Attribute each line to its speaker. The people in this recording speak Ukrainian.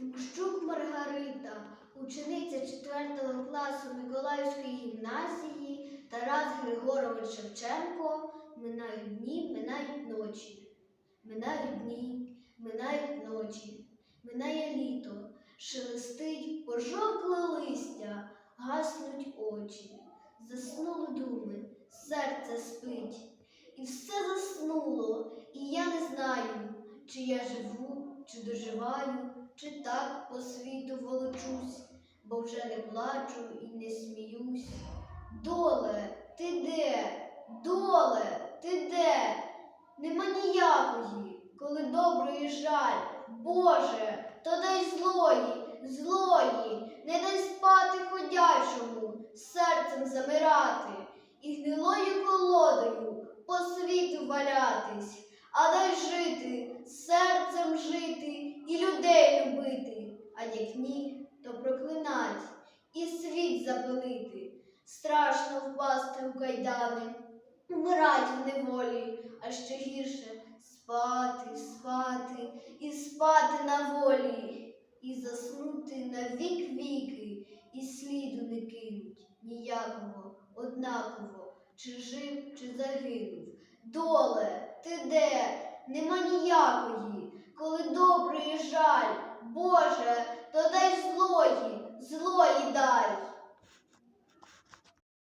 Speaker 1: Тимощук Маргарита, учениця 4 класу Миколаївської гімназії, Тарас Григорович Шевченко, минають дні, минають ночі. Минають дні, минають ночі, минає літо, шелестить пожовкле листя, гаснуть очі, заснули думи, серце спить, і все заснуло, чи я живу, чи доживаю, чи так по світу волочусь, бо вже не плачу і не сміюсь. Доле, ти де? Доле, ти де? Нема ніякої, коли доброї жаль. Боже, то дай злої, злої, не дай спати ходячому, серцем замирати і гнилою колодою по світу валятись, а дай жити, серцем жити і людей любити, а як ні, то проклинать і світ запилити. Страшно впасти у кайдани, вмирать в неволі, а ще гірше спати, спати і спати на волі, і заснути на вік віки, і сліду не кинуть ніякого, однаково, чи жив, чи загинув. Доле, ти де? Нема ніякої, коли добрий жаль.